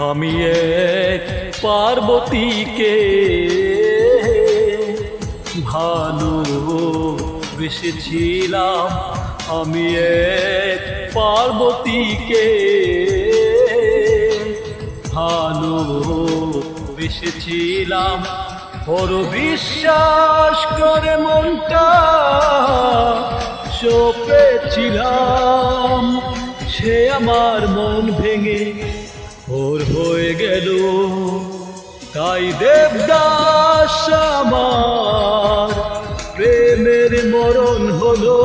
আমি এক পার্বতীকে ভালো বেসেছিলাম আমি এক পার্বতীকে ভালো বেসেছিলাম বড় বিশ্বাস ওর হয়ে গেল। তাই দেবদাস আমার প্রেমের মরণ হলো।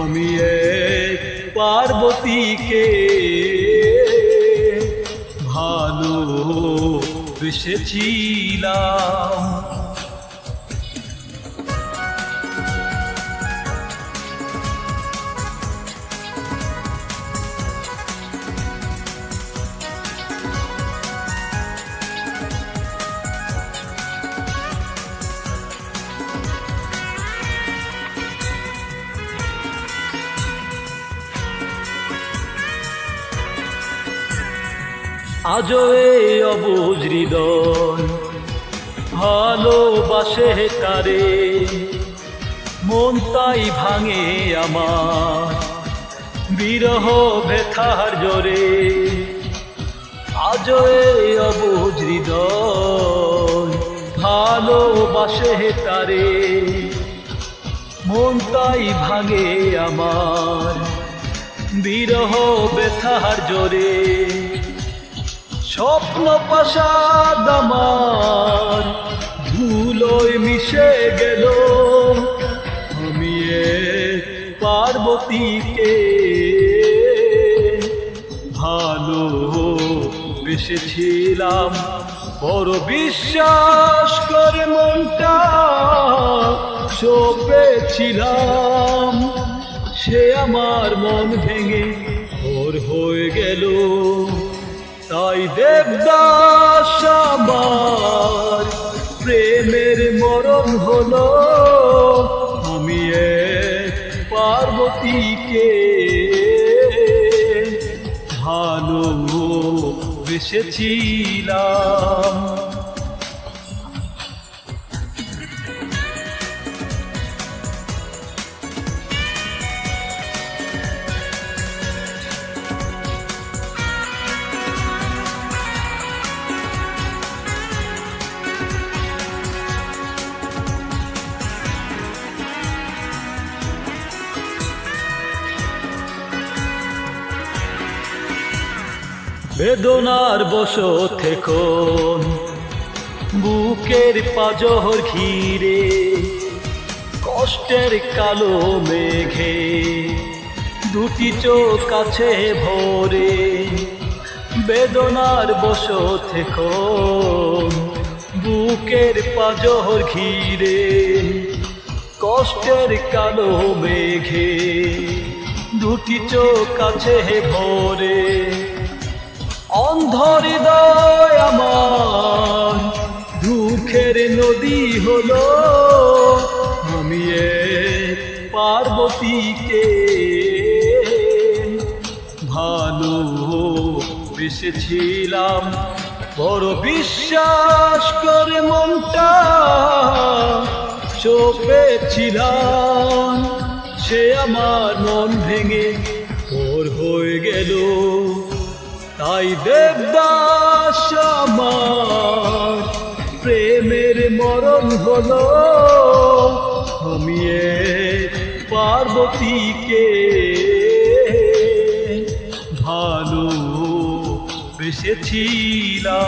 আমি এক পার্বতীকে ভালো বেসেছিলাম আজও এই অবুজ হৃদয় ভালোবাসে তারে মন তাই ভাঙে আমার বিরহ ব্যথার জোরে আজও এই অবুজ হৃদয় ভালোবাসে তারে মন তাই ভাঙে আমার বিরহ ব্যথার জোরে স্বপ্ন পাশাদ আমার, ধুলোয় মিশে গেল। আমি পার্বতীকে ভালো বেসেছিলাম বড় বিশ্বাস করে মনটা সপেছিলাম। সে আমার মন ভেঙে ওর হয়ে গেল। তাই দেবদাস আমার প্রেমের মরম হলো। আমি পার্বতীকে ভালো বেসেছিলাম বেদনার বসো থেকো বুকের পাজর ঘিরে, কষ্টের কালো মেঘে, দুটি চোখ আছে ভরে। বেদনার বসো থেকো বুকের পাজর ঘিরে, কষ্টের কালো মেঘে, দুটি চোখ আছে ভরে। অন্ধ হৃদয় আমার। দুঃখের নদী হলো আমি পার্বতীকে। ভালো বেসেছিলাম, বড় বিশ্বাস করে মনটা। চোপেছিলাম সে আমার মন ভেঙে ওর হয়ে গেল। তাই দেবদাস আমার প্রেমের মরণ হলো এক পার্বতীকে ভালো বেসেছিলাম